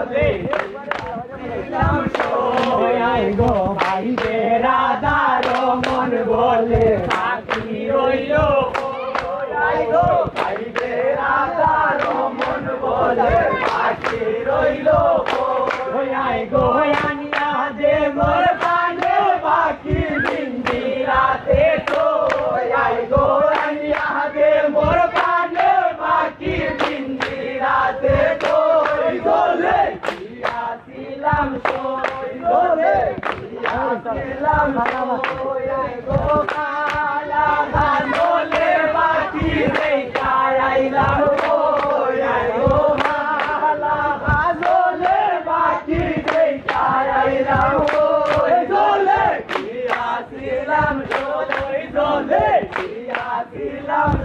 বলে গো ভাই রে রাধার মন বলে বাকি রইল গো দিলাম তোরে দিলাম তোরে গো কালা ধানলে বাকি রে। কালাইলাম Love.